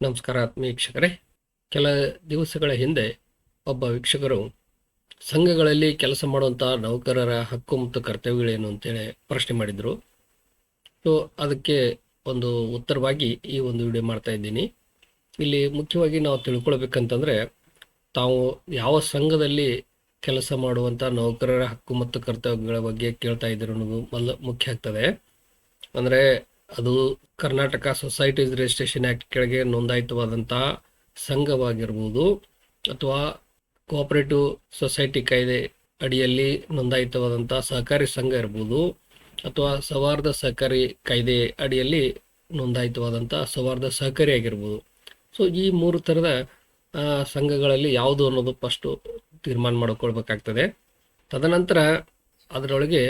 ನಮಸ್ಕಾರ ಆತ್ಮೀಯ ವೀಕ್ಷಕರೇ. ಕೆಲ ದಿವಸಗಳ ಹಿಂದೆ ಒಬ್ಬ ವೀಕ್ಷಕರು ಸಂಘಗಳಲ್ಲಿ ಕೆಲಸ ಮಾಡುವಂಥ ನೌಕರರ ಹಕ್ಕು ಮತ್ತು ಕರ್ತವ್ಯಗಳೇನು ಅಂತೇಳಿ ಪ್ರಶ್ನೆ ಮಾಡಿದರು. ಸೊ ಅದಕ್ಕೆ ಒಂದು ಉತ್ತರವಾಗಿ ಈ ಒಂದು ವಿಡಿಯೋ ಮಾಡ್ತಾ ಇದ್ದೀನಿ. ಇಲ್ಲಿ ಮುಖ್ಯವಾಗಿ ನಾವು ತಿಳ್ಕೊಳ್ಬೇಕಂತಂದರೆ, ತಾವು ಯಾವ ಸಂಘದಲ್ಲಿ ಕೆಲಸ ಮಾಡುವಂಥ ನೌಕರರ ಹಕ್ಕು ಮತ್ತು ಕರ್ತವ್ಯಗಳ ಬಗ್ಗೆ ಕೇಳ್ತಾ ಇದ್ದೀರ ಅನ್ನೋದು ಮೊದಲು ಮುಖ್ಯ ಆಗ್ತದೆ. ಅಂದರೆ ಅದು ಕರ್ನಾಟಕ ಸೊಸೈಟೀಸ್ ರಿಜಿಸ್ಟ್ರೇಷನ್ ಆ್ಯಕ್ಟ್ ಕೆಳಗೆ ನೋಂದಾಯಿತವಾದಂಥ ಸಂಘವಾಗಿರ್ಬೋದು ಅಥವಾ ಕೋಆಪರೇಟಿವ್ ಸೊಸೈಟಿ ಕಾಯ್ದೆ ಅಡಿಯಲ್ಲಿ ನೋಂದಾಯಿತವಾದಂಥ ಸಹಕಾರಿ ಸಂಘ ಇರ್ಬೋದು ಅಥವಾ ಸೌಹಾರ್ದ ಸಹಕಾರಿ ಕಾಯ್ದೆ ಅಡಿಯಲ್ಲಿ ನೋಂದಾಯಿತವಾದಂಥ ಸೌಹಾರ್ದ ಸಹಕಾರಿ ಆಗಿರ್ಬೋದು. ಸೊ ಈ ಮೂರು ಥರದ ಸಂಘಗಳಲ್ಲಿ ಯಾವುದು ಅನ್ನೋದು ಫಸ್ಟು ತೀರ್ಮಾನ ಮಾಡ್ಕೊಳ್ಬೇಕಾಗ್ತದೆ. ತದನಂತರ ಅದರೊಳಗೆ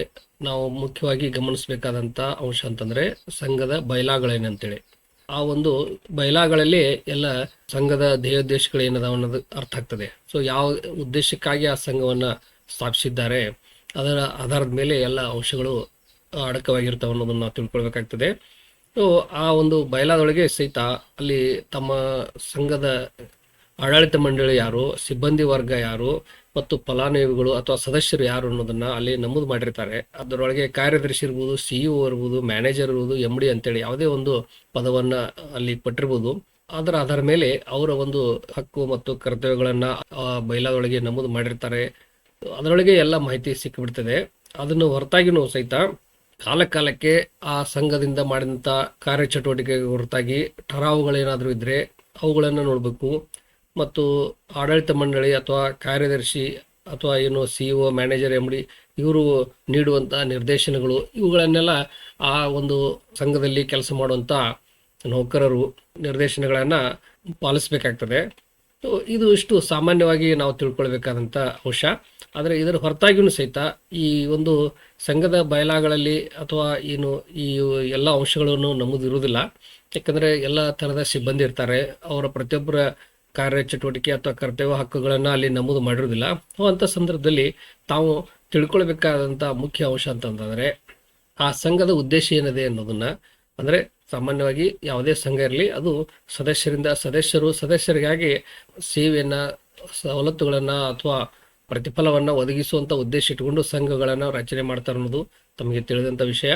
ನಾವು ಮುಖ್ಯವಾಗಿ ಗಮನಿಸಬೇಕಾದಂತ ಅಂಶ ಅಂತಂದರೆ ಸಂಘದ ಬಯಲಾಗಳೇನಂತೇಳಿ ಆ ಒಂದು ಬಯಲಾಗಳಲ್ಲಿ ಎಲ್ಲ ಸಂಘದ ಧ್ಯೇಯೋದ್ದೇಶಗಳು ಏನದಾವ ಅನ್ನೋದು ಅರ್ಥ ಆಗ್ತದೆ. ಸೊ ಯಾವ ಉದ್ದೇಶಕ್ಕಾಗಿ ಆ ಸಂಘವನ್ನು ಸ್ಥಾಪಿಸಿದ್ದಾರೆ, ಅದರ ಆಧಾರದ ಮೇಲೆ ಎಲ್ಲ ಅಂಶಗಳು ಅಡಕವಾಗಿರ್ತಾವೆ ಅನ್ನೋದನ್ನು ನಾವು ತಿಳ್ಕೊಳ್ಬೇಕಾಗ್ತದೆ. ಸೊ ಆ ಒಂದು ಬಯಲಾದೊಳಗೆ ಸಹಿತ ಅಲ್ಲಿ ತಮ್ಮ ಸಂಘದ ಆಡಳಿತ ಮಂಡಳಿ ಯಾರು, ಸಿಬ್ಬಂದಿ ವರ್ಗ ಯಾರು ಮತ್ತು ಫಲಾನುಭವಿಗಳು ಅಥವಾ ಸದಸ್ಯರು ಯಾರು ಅನ್ನೋದನ್ನ ಅಲ್ಲಿ ನಮೂದು ಮಾಡಿರ್ತಾರೆ. ಅದರೊಳಗೆ ಕಾರ್ಯದರ್ಶಿ ಇರ್ಬೋದು ಸಿಇಒ ಇರ್ಬೋದು ಮ್ಯಾನೇಜರ್ ಇರ್ಬೋದು ಎಂ ಡಿ ಅಂತೇಳಿ ಯಾವುದೇ ಒಂದು ಪದವನ್ನ ಅಲ್ಲಿ ಪಟ್ಟಿರ್ಬೋದು. ಅದರ ಆಧಾರ ಮೇಲೆ ಅವರ ಒಂದು ಹಕ್ಕು ಮತ್ತು ಕರ್ತವ್ಯಗಳನ್ನ ಬೈಲಾದೊಳಗೆ ನಮೂದು ಮಾಡಿರ್ತಾರೆ. ಅದರೊಳಗೆ ಎಲ್ಲ ಮಾಹಿತಿ ಸಿಕ್ಕಿಬಿಡ್ತದೆ ಅದನ್ನು ಹೊರತಾಗಿನೂ ಸಹಿತ ಕಾಲ ಕಾಲಕ್ಕೆ ಆ ಸಂಘದಿಂದ ಮಾಡಿದಂಥ ಕಾರ್ಯಚಟುವಟಿಕೆಗೆ ಹೊರತಾಗಿ, ಠರಾವುಗಳೇನಾದರೂ ಇದ್ದರೆ ಅವುಗಳನ್ನು ನೋಡಬೇಕು. ಮತ್ತು ಆಡಳಿತ ಮಂಡಳಿ ಅಥವಾ ಕಾರ್ಯದರ್ಶಿ ಅಥವಾ ಏನು C O manager M D ಇವರು ನೀಡುವಂಥ ನಿರ್ದೇಶನಗಳು, ಇವುಗಳನ್ನೆಲ್ಲ ಆ ಒಂದು ಸಂಘದಲ್ಲಿ ಕೆಲಸ ಮಾಡುವಂಥ ನೌಕರರು ನಿರ್ದೇಶನಗಳನ್ನು ಪಾಲಿಸಬೇಕಾಗ್ತದೆ. ಇದು ಇಷ್ಟು ಸಾಮಾನ್ಯವಾಗಿ ನಾವು ತಿಳ್ಕೊಳ್ಬೇಕಾದಂಥ ಅಂಶ. ಆದರೆ ಇದರ ಹೊರತಾಗಿಯೂ ಸಹಿತ ಈ ಒಂದು ಸಂಘದ ಬಯಲಾಗಳಲ್ಲಿ ಅಥವಾ ಏನು ಈ ಎಲ್ಲ ಅಂಶಗಳನ್ನು ನಮ್ಮದಿರುವುದಿಲ್ಲ ಯಾಕಂದರೆ ಎಲ್ಲ ಥರದ ಸಿಬ್ಬಂದಿ ಇರ್ತಾರೆ. ಅವರ ಪ್ರತಿಯೊಬ್ಬರ ಕಾರ್ಯಚಟುವಟಿಕೆ ಅಥವಾ ಕರ್ತವ್ಯ ಹಕ್ಕುಗಳನ್ನು ಅಲ್ಲಿ ನಮೂದು ಮಾಡಿರೋದಿಲ್ಲ ಅಂಥ ಸಂದರ್ಭದಲ್ಲಿ ತಾವು ತಿಳ್ಕೊಳ್ಬೇಕಾದಂಥ ಮುಖ್ಯ ಅಂಶ ಅಂತಂತಂದರೆ ಆ ಸಂಘದ ಉದ್ದೇಶ ಏನಿದೆ ಅನ್ನೋದನ್ನು, ಅಂದರೆ ಸಾಮಾನ್ಯವಾಗಿ ಯಾವುದೇ ಸಂಘ ಇರಲಿ, ಅದು ಸದಸ್ಯರಿಂದ, ಸದಸ್ಯರು, ಸದಸ್ಯರಿಗಾಗಿ ಸೇವೆಯನ್ನು, ಸವಲತ್ತುಗಳನ್ನು ಅಥವಾ ಪ್ರತಿಫಲವನ್ನು ಒದಗಿಸುವಂಥ ಉದ್ದೇಶ ಇಟ್ಕೊಂಡು ಸಂಘಗಳನ್ನು ರಚನೆ ಮಾಡ್ತಾರೆ ಅನ್ನೋದು ತಮಗೆ ತಿಳಿದಂಥ ವಿಷಯ.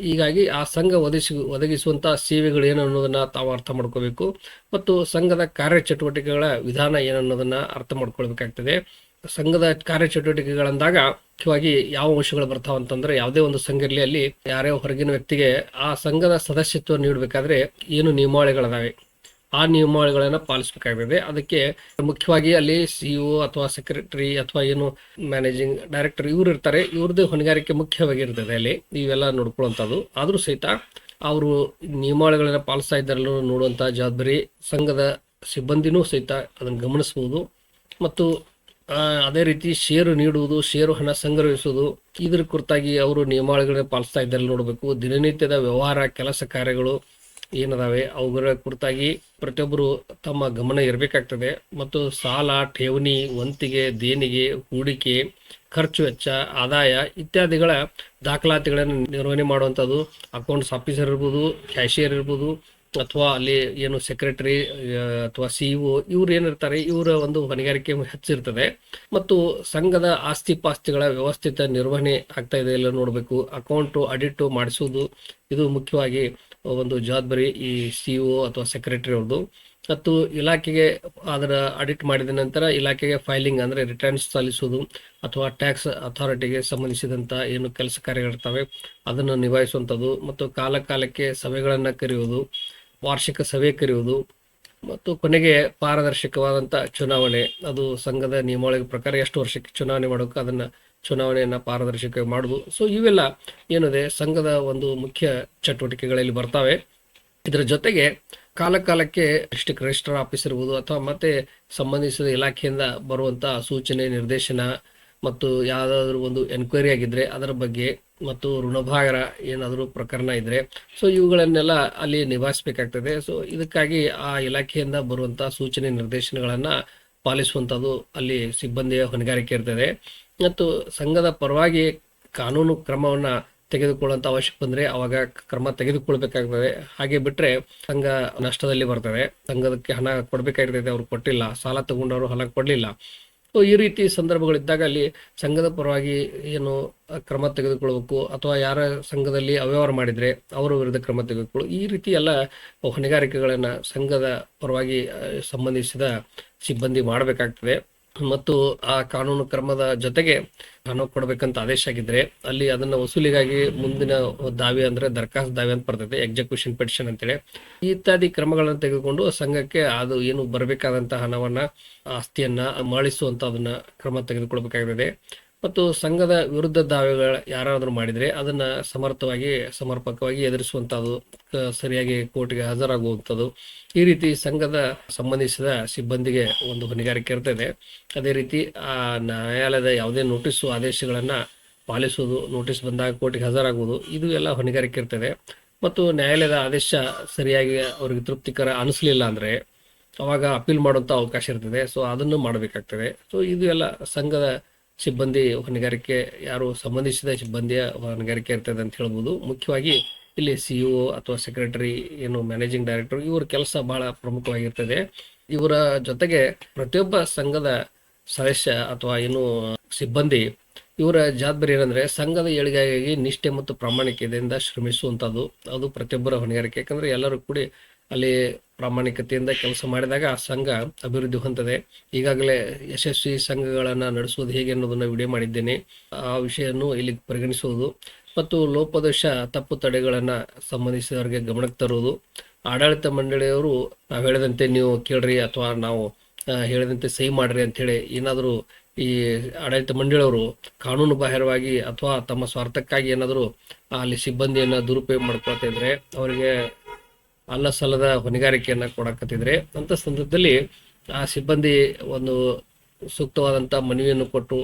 ಹೀಗಾಗಿ ಆ ಸಂಘ ಒದಗಿಸಿ ಒದಗಿಸುವಂತಹ ಸೇವೆಗಳು ಏನು ಅನ್ನೋದನ್ನ ತಾವು ಅರ್ಥ ಮಾಡ್ಕೋಬೇಕು. ಮತ್ತು ಸಂಘದ ಕಾರ್ಯಚಟುವಟಿಕೆಗಳ ವಿಧಾನ ಏನು ಅನ್ನೋದನ್ನ ಅರ್ಥ ಮಾಡ್ಕೊಳ್ಬೇಕಾಗ್ತದೆ. ಸಂಘದ ಕಾರ್ಯಚಟುವಟಿಕೆಗಳಂದಾಗ ಮುಖ್ಯವಾಗಿ ಯಾವ ಅಂಶಗಳು ಬರ್ತಾವ ಅಂತಂದ್ರೆ ಯಾವುದೇ ಒಂದು ಸಂಘ ಇರಲಿ ಅಲ್ಲಿ ಯಾರೇ ಹೊರಗಿನ ವ್ಯಕ್ತಿಗೆ ಆ ಸಂಘದ ಸದಸ್ಯತ್ವ ನೀಡಬೇಕಾದ್ರೆ ಏನು ನಿಯಮಾವಳಿಗಳದಾವೆ. ಆ ನಿಯಮಾವಳಿಗಳನ್ನು ಪಾಲಿಸಬೇಕಾಗಿದೆ ಅದಕ್ಕೆ ಮುಖ್ಯವಾಗಿ ಅಲ್ಲಿ ಸಿಇಒ ಅಥವಾ ಸೆಕ್ರೆಟರಿ ಅಥವಾ ಏನು ಮ್ಯಾನೇಜಿಂಗ್ ಡೈರೆಕ್ಟರ್ ಇವ್ರು ಇರ್ತಾರೆ. ಇವ್ರದ್ದು ಹೊಣೆಗಾರಿಕೆ ಮುಖ್ಯವಾಗಿರ್ತದೆ ಅಲ್ಲಿ. ಇವೆಲ್ಲ ನೋಡ್ಕೊಳ್ಳುವಂಥದ್ದು. ಆದರೂ ಸಹಿತ ಅವರು ನಿಯಮಾವಳಿಗಳನ್ನು ಪಾಲಿಸ್ತಾ ಇದ್ದಾರಲ್ಲೂ ನೋಡುವಂಥ ಜವಾಬ್ದಾರಿ ಸಂಘದ ಸಿಬ್ಬಂದಿನೂ ಸಹಿತ ಅದನ್ನು ಗಮನಿಸುವುದು ಮತ್ತು ಅದೇ ರೀತಿ ಷೇರು ನೀಡುವುದು ಷೇರು ಹಣ ಸಂಗ್ರಹಿಸುವುದು, ಇದ್ರ ಕುರಿತಾಗಿ ಅವರು ನಿಯಮಾವಳಿಗಳನ್ನ ಪಾಲಿಸ್ತಾ ಇದ್ದಾರೆ ನೋಡಬೇಕು. ದಿನನಿತ್ಯದ ವ್ಯವಹಾರ, ಕೆಲಸ ಕಾರ್ಯಗಳು ಏನದಾವೆ? ಅವುಗಳ ಕುರಿತಾಗಿ ಪ್ರತಿಯೊಬ್ಬರು ತಮ್ಮ ಗಮನ ಇರಬೇಕಾಗ್ತದೆ. ಮತ್ತು ಸಾಲ, ಠೇವಣಿ, ವಂತಿಗೆ, ದೇಣಿಗೆ, ಹೂಡಿಕೆ, ಖರ್ಚು ವೆಚ್ಚ, ಆದಾಯ ಇತ್ಯಾದಿಗಳ ದಾಖಲಾತಿಗಳನ್ನು ನಿರ್ವಹಣೆ ಮಾಡುವಂಥದ್ದು. ಅಕೌಂಟ್ಸ್ ಆಫೀಸರ್ ಇರ್ಬೋದು, ಕ್ಯಾಶಿಯರ್ ಇರ್ಬೋದು, ಅಥವಾ ಅಲ್ಲಿ ಏನು ಸೆಕ್ರೆಟರಿ, ಅಥವಾ ಸಿ ಇಒ ಇವ್ರು ಏನಿರ್ತಾರೆ, ಇವರ ಒಂದು ಹೊಣೆಗಾರಿಕೆ ಹೆಚ್ಚಿರ್ತದೆ. ಮತ್ತು ಸಂಘದ ಆಸ್ತಿ ಪಾಸ್ತಿಗಳ ವ್ಯವಸ್ಥಿತ ನಿರ್ವಹಣೆ ಆಗ್ತಾ ಇದೆ ಇಲ್ಲ ನೋಡಬೇಕು. ಅಕೌಂಟು ಅಡಿಟು ಮಾಡಿಸುವುದು, ಇದು ಮುಖ್ಯವಾಗಿ ಒಂದು ಜವಾಬ್ದಾರಿ ಈ ಸಿ ಒ ಅಥವಾ ಸೆಕ್ರೆಟರಿ ಅವ್ರದ್ದು ಮತ್ತು ಇಲಾಖೆಗೆ ಅದರ ಅಡಿಟ್ ಮಾಡಿದ ನಂತರ ಇಲಾಖೆಗೆ ಫೈಲಿಂಗ್ ಅಂದರೆ ರಿಟರ್ನ್ಸ್ ಸಲ್ಲಿಸುವುದು ಅಥವಾ ಟ್ಯಾಕ್ಸ್ ಅಥಾರಿಟಿಗೆ ಸಂಬಂಧಿಸಿದಂಥ ಏನು ಕೆಲಸ ಕಾರ್ಯಗಳಿರ್ತವೆ ಅದನ್ನು ನಿಭಾಯಿಸುವಂಥದ್ದು. ಮತ್ತು ಕಾಲ ಕಾಲಕ್ಕೆ ಸಭೆಗಳನ್ನು ಕರೆಯುವುದು, ವಾರ್ಷಿಕ ಸಭೆ ಕರೆಯುವುದು, ಮತ್ತು ಕೊನೆಗೆ ಪಾರದರ್ಶಕವಾದಂಥ ಚುನಾವಣೆ. ಅದು ಸಂಘದ ನಿಯಮಾವಳಿ ಪ್ರಕಾರ ಎಷ್ಟು ವರ್ಷಕ್ಕೆ ಚುನಾವಣೆ ಮಾಡೋಕೆ ಅದನ್ನು ಚುನಾವಣೆಯನ್ನು ಪಾರದರ್ಶಕ ಮಾಡುವುದು ಸೊ ಇವೆಲ್ಲ ಏನಿದೆ, ಸಂಘದ ಒಂದು ಮುಖ್ಯ ಚಟುವಟಿಕೆಗಳಲ್ಲಿ ಬರ್ತಾವೆ. ಇದರ ಜೊತೆಗೆ ಕಾಲ ಕಾಲಕ್ಕೆ ಡಿಸ್ಟ್ರಿಕ್ಟ್ ರಿಜಿಸ್ಟರ್ ಆಫೀಸ್ ಇರ್ಬೋದು ಅಥವಾ ಮತ್ತೆ ಸಂಬಂಧಿಸಿದ ಇಲಾಖೆಯಿಂದ ಬರುವಂಥ ಸೂಚನೆ, ನಿರ್ದೇಶನ ಮತ್ತು ಯಾವುದಾದ್ರೂ ಒಂದು ಎನ್ಕ್ವೈರಿ ಆಗಿದ್ರೆ ಅದರ ಬಗ್ಗೆ ಮತ್ತು ಋಣಭಾಗರ ಏನಾದರೂ ಪ್ರಕರಣ ಇದ್ರೆ ಸೊ ಇವುಗಳನ್ನೆಲ್ಲ ಅಲ್ಲಿ ನಿಭಾಯಿಸಬೇಕಾಗ್ತದೆ. ಸೊ ಇದಕ್ಕಾಗಿ ಆ ಇಲಾಖೆಯಿಂದ ಬರುವಂಥ ಸೂಚನೆ, ನಿರ್ದೇಶನಗಳನ್ನು ಪಾಲಿಸುವಂಥದ್ದು ಅಲ್ಲಿ ಸಿಬ್ಬಂದಿಯ ಹೊಣೆಗಾರಿಕೆ ಇರ್ತದೆ. ಮತ್ತು ಸಂಘದ ಪರವಾಗಿ ಕಾನೂನು ಕ್ರಮವನ್ನು ತೆಗೆದುಕೊಳ್ಳುವಂಥ ಅವಶ್ಯಕ ಬಂದರೆ ಅವಾಗ ಕ್ರಮ ತೆಗೆದುಕೊಳ್ಬೇಕಾಗ್ತದೆ. ಹಾಗೆ ಬಿಟ್ಟರೆ ಸಂಘ ನಷ್ಟದಲ್ಲಿ ಬರ್ತದೆ. ಸಂಘದಕ್ಕೆ ಹಣ ಕೊಡಬೇಕಾಗಿರ್ತದೆ. ಅವ್ರು ಕೊಟ್ಟಿಲ್ಲ. ಸಾಲ ತಗೊಂಡವರು ಹಣ ಕೊಡಲಿಲ್ಲ. ಸೊ ಈ ರೀತಿ ಸಂದರ್ಭಗಳಿದ್ದಾಗ ಅಲ್ಲಿ ಸಂಘದ ಪರವಾಗಿ ಏನು ಕ್ರಮ ತೆಗೆದುಕೊಳ್ಬೇಕು ಅಥವಾ ಯಾರ ಸಂಘದಲ್ಲಿ ಅವ್ಯವಹಾರ ಮಾಡಿದರೆ ಅವರ ವಿರುದ್ಧ ಕ್ರಮ ತೆಗೆದುಕೊಳ್ಳು. ಈ ರೀತಿ ಎಲ್ಲ ಹೊಣೆಗಾರಿಕೆಗಳನ್ನು ಸಂಘದ ಪರವಾಗಿ ಸಂಬಂಧಿಸಿದ ಸಿಬ್ಬಂದಿ ಮಾಡಬೇಕಾಗ್ತದೆ. ಮತ್ತು ಆ ಕಾನೂನು ಕ್ರಮದ ಜೊತೆಗೆ ಹಣ ಕೊಡಬೇಕಂತ ಆದೇಶ ಆಗಿದ್ರೆ ಅಲ್ಲಿ ಅದನ್ನ ವಸೂಲಿಗಾಗಿ ಮುಂದಿನ ದಾವೆ ಅಂದ್ರೆ ದರ್ಖಾಸ್ತ ದಾವೆ ಅಂತ ಬರ್ತದೆ ಎಕ್ಸಿಕ್ಯೂಷನ್ ಪೆಟಿಷನ್ ಅಂತೇಳಿ. ಇತ್ಯಾದಿ ಕ್ರಮಗಳನ್ನು ತೆಗೆದುಕೊಂಡು ಸಂಘಕ್ಕೆ ಅದು ಏನು ಬರಬೇಕಾದಂತಹ ಹಣವನ್ನ, ಆಸ್ತಿಯನ್ನ ಮರಳಿಸುವಂತ ಅದನ್ನ ಕ್ರಮ ತೆಗೆದುಕೊಳ್ಬೇಕಾಗಿದೆ ಮತ್ತು ಸಂಘದ ವಿರುದ್ಧ ದಾವೆಗಳ ಯಾರಾದರೂ ಮಾಡಿದರೆ ಅದನ್ನು ಸಮರ್ಥವಾಗಿ, ಸಮರ್ಪಕವಾಗಿ ಎದುರಿಸುವಂಥದ್ದು ಸರಿಯಾಗಿ ಕೋರ್ಟ್ಗೆ ಹಾಜರಾಗುವಂಥದ್ದು ಈ ರೀತಿ ಸಂಘದ ಸಂಬಂಧಿಸಿದ ಸಿಬ್ಬಂದಿಗೆ ಒಂದು ಹೊಣೆಗಾರಿಕೆ ಇರ್ತದೆ ಅದೇ ರೀತಿ ಆ ನ್ಯಾಯಾಲಯದ ಯಾವುದೇ ನೋಟಿಸು ಆದೇಶಗಳನ್ನು ಪಾಲಿಸುವುದು, ನೋಟಿಸ್ ಬಂದಾಗ ಕೋರ್ಟ್ಗೆ ಹಾಜರಾಗುವುದು, ಇದು ಎಲ್ಲ ಹೊಣೆಗಾರಿಕೆ ಇರ್ತದೆ ಮತ್ತು ನ್ಯಾಯಾಲಯದ ಆದೇಶ ಸರಿಯಾಗಿ ಅವರಿಗೆ ತೃಪ್ತಿಕರ ಅನಿಸ್ಲಿಲ್ಲ ಅಂದರೆ ಅವಾಗ ಅಪೀಲ್ ಮಾಡುವಂಥ ಅವಕಾಶ ಇರ್ತದೆ. ಸೊ ಅದನ್ನು ಮಾಡಬೇಕಾಗ್ತದೆ. ಸೊ ಇದು ಎಲ್ಲ ಸಂಘದ ಸಿಬ್ಬಂದಿ ಹೊಣೆಗಾರಿಕೆ, ಯಾರು ಸಂಬಂಧಿಸಿದ ಸಿಬ್ಬಂದಿಯ ಹೊಣೆಗಾರಿಕೆ ಇರ್ತದೆ ಅಂತ ಹೇಳ್ಬೋದು. ಮುಖ್ಯವಾಗಿ ಇಲ್ಲಿ ಸಿಇಒ ಅಥವಾ ಸೆಕ್ರೆಟರಿ ಏನು ಮ್ಯಾನೇಜಿಂಗ್ ಡೈರೆಕ್ಟರ್ ಇವ್ರ ಕೆಲಸ ಬಹಳ ಪ್ರಮುಖವಾಗಿರ್ತದೆ. ಇವರ ಜೊತೆಗೆ ಪ್ರತಿಯೊಬ್ಬ ಸಂಘದ ಸದಸ್ಯ ಅಥವಾ ಏನು ಸಿಬ್ಬಂದಿ, ಇವರ ಜವಾಬ್ದಾರಿ ಏನಂದ್ರೆ ಸಂಘದ ಏಳಿಗೆಗಾಗಿ ನಿಷ್ಠೆ ಮತ್ತು ಪ್ರಾಮಾಣಿಕತೆಯಿಂದ ಶ್ರಮಿಸುವಂತದ್ದು ಅದು ಪ್ರತಿಯೊಬ್ಬರ ಹೊಣೆಗಾರಿಕೆ. ಯಾಕಂದ್ರೆ ಎಲ್ಲರೂ ಕೂಡಿ ಅಲ್ಲಿ ಪ್ರಾಮಾಣಿಕತೆಯಿಂದ ಕೆಲಸ ಮಾಡಿದಾಗ ಆ ಸಂಘ ಅಭಿವೃದ್ಧಿ ಹೊಂದದೆ ಈಗಾಗಲೇ ಯಶಸ್ವಿ ಸಂಘಗಳನ್ನು ನಡೆಸುವುದು ಹೇಗೆ ಅನ್ನೋದನ್ನ ವಿಡಿಯೋ ಮಾಡಿದ್ದೇನೆ. ಆ ವಿಷಯವನ್ನು ಇಲ್ಲಿ ಪರಿಗಣಿಸುವುದು. ಮತ್ತು ಲೋಪದೋಷ, ತಪ್ಪು ತಡೆಗಳನ್ನು ಸಂಬಂಧಿಸಿದವರಿಗೆ ಗಮನಕ್ಕೆ ತರುವುದು. ಆಡಳಿತ ಮಂಡಳಿಯವರು ನಾವು ಹೇಳಿದಂತೆ ನೀವು ಕೇಳ್ರಿ ಅಥವಾ ನಾವು ಹೇಳಿದಂತೆ ಸಹಿ ಮಾಡ್ರಿ ಅಂತ ಹೇಳಿ ಏನಾದರೂ ಈ ಆಡಳಿತ ಮಂಡಳಿಯವರು ಕಾನೂನು ಬಾಹಿರವಾಗಿ ಅಥವಾ ತಮ್ಮ ಸ್ವಾರ್ಥಕ್ಕಾಗಿ ಏನಾದರೂ ಅಲ್ಲಿ ಸಿಬ್ಬಂದಿಯನ್ನು ದುರುಪಯೋಗ ಮಾಡ್ಕೊಳ್ತಾ ಇದ್ರೆ ಅವರಿಗೆ ಅಲ್ಲ ಸಲ್ಲದ ಹೊಣೆಗಾರಿಕೆಯನ್ನು ಕೊಡಕತ್ತಿದ್ರೆ ಅಂಥ ಸಂದರ್ಭದಲ್ಲಿ ಆ ಸಿಬ್ಬಂದಿ ಒಂದು ಸೂಕ್ತವಾದಂತ ಮನವಿಯನ್ನು ಕೊಟ್ಟು,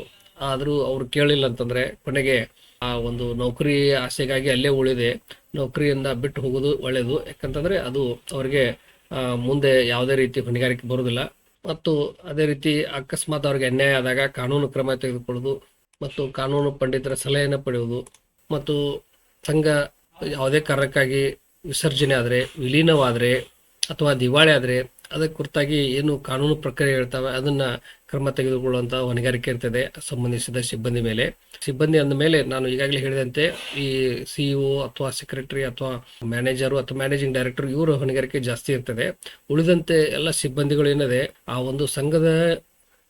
ಆದರೂ ಅವ್ರು ಕೇಳಿಲ್ಲ ಅಂತಂದ್ರೆ ಕೊನೆಗೆ ಆ ಒಂದು ನೌಕರಿ ಆಸೆಗಾಗಿ ಅಲ್ಲೇ ಉಳಿದೆ. ನೌಕರಿಯಿಂದ ಬಿಟ್ಟು ಹೋಗೋದು ಒಳ್ಳೆಯದು ಯಾಕಂತಂದರೆ ಅದು ಅವರಿಗೆ ಮುಂದೆ ಯಾವುದೇ ರೀತಿ ಹೊಣೆಗಾರಿಕೆ ಬರೋದಿಲ್ಲ. ಮತ್ತು ಅದೇ ರೀತಿ ಅಕಸ್ಮಾತ್ ಅವ್ರಿಗೆ ಅನ್ಯಾಯ ಆದಾಗ ಕಾನೂನು ಕ್ರಮ ತೆಗೆದುಕೊಳ್ಳುದು ಮತ್ತು ಕಾನೂನು ಪಂಡಿತರ ಸಲಹೆಯನ್ನು ಪಡೆಯುವುದು ಮತ್ತು ಸಂಘ ಯಾವುದೇ ಕಾರಣಕ್ಕಾಗಿ ವಿಸರ್ಜನೆ ಆದರೆ, ವಿಲೀನವಾದರೆ ಅಥವಾ ದಿವಾಳಿ ಆದರೆ ಅದಕ್ಕೆ ಕುರಿತಾಗಿ ಏನು ಕಾನೂನು ಪ್ರಕ್ರಿಯೆ ಇರ್ತವೆ ಅದನ್ನು ಕ್ರಮ ತೆಗೆದುಕೊಳ್ಳುವಂಥ ಹೊಣೆಗಾರಿಕೆ ಇರ್ತದೆ ಸಂಬಂಧಿಸಿದ ಸಿಬ್ಬಂದಿ ಮೇಲೆ. ಸಿಬ್ಬಂದಿ ಅಂದ ಮೇಲೆ ನಾನು ಈಗಾಗಲೇ ಹೇಳಿದಂತೆ ಈ ಸಿಇಒ ಅಥವಾ ಸೆಕ್ರೆಟರಿ ಅಥವಾ ಮ್ಯಾನೇಜರು ಅಥವಾ ಮ್ಯಾನೇಜಿಂಗ್ ಡೈರೆಕ್ಟರ್ ಇವರು ಹೊಣೆಗಾರಿಕೆ ಜಾಸ್ತಿ ಇರ್ತದೆ. ಉಳಿದಂತೆ ಎಲ್ಲ ಸಿಬ್ಬಂದಿಗಳು ಏನಿದೆ, ಆ ಒಂದು ಸಂಘದ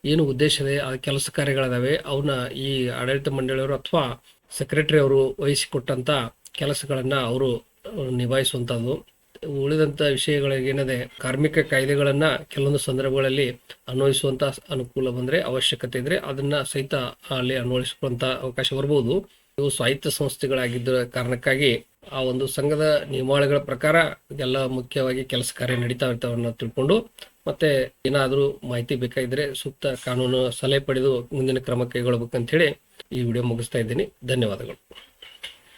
ಏನು ಉದ್ದೇಶ ಇದೆ, ಆ ಕೆಲಸ ಕಾರ್ಯಗಳದಾವೆ ಅವನ್ನ ಈ ಆಡಳಿತ ಮಂಡಳಿಯವರು ಅಥವಾ ಸೆಕ್ರೆಟರಿ ಅವರು ವಹಿಸಿಕೊಟ್ಟಂತ ಕೆಲಸಗಳನ್ನ ಅವರು ನಿಭಾಯಿಸುವಂತದ್ದು ಉಳಿದಂಥ ವಿಷಯಗಳಿಗೆ ಏನಿದೆ, ಕಾರ್ಮಿಕ ಕಾಯ್ದೆಗಳನ್ನ ಕೆಲವೊಂದು ಸಂದರ್ಭಗಳಲ್ಲಿ ಅನ್ವಯಿಸುವಂತ ಅನುಕೂಲ ಬಂದರೆ ಅವಶ್ಯಕತೆ ಇದ್ರೆ ಅದನ್ನ ಸಹಿತ ಅಲ್ಲಿ ಅನ್ವಯಿಸುವಂತ ಅವಕಾಶ ಬರ್ಬೋದು. ಇವು ಸ್ವಾಯತ್ತ ಸಂಸ್ಥೆಗಳಾಗಿದ್ದ ಕಾರಣಕ್ಕಾಗಿ ಆ ಒಂದು ಸಂಘದ ನಿಯಮಾವಳಿಗಳ ಪ್ರಕಾರ ಎಲ್ಲ ಮುಖ್ಯವಾಗಿ ಕೆಲಸ ಕಾರ್ಯ ನಡೀತಾ ಇರ್ತಾವನ್ನ ತಿಳ್ಕೊಂಡು ಮತ್ತೆ ಏನಾದರೂ ಮಾಹಿತಿ ಬೇಕಾಗಿದ್ರೆ ಸೂಕ್ತ ಕಾನೂನು ಸಲಹೆ ಪಡೆದು ಮುಂದಿನ ಕ್ರಮ ಕೈಗೊಳ್ಳಬೇಕಂತ ಹೇಳಿ ಈ ವಿಡಿಯೋ ಮುಗಿಸ್ತಾ ಇದ್ದೀನಿ. ಧನ್ಯವಾದಗಳು.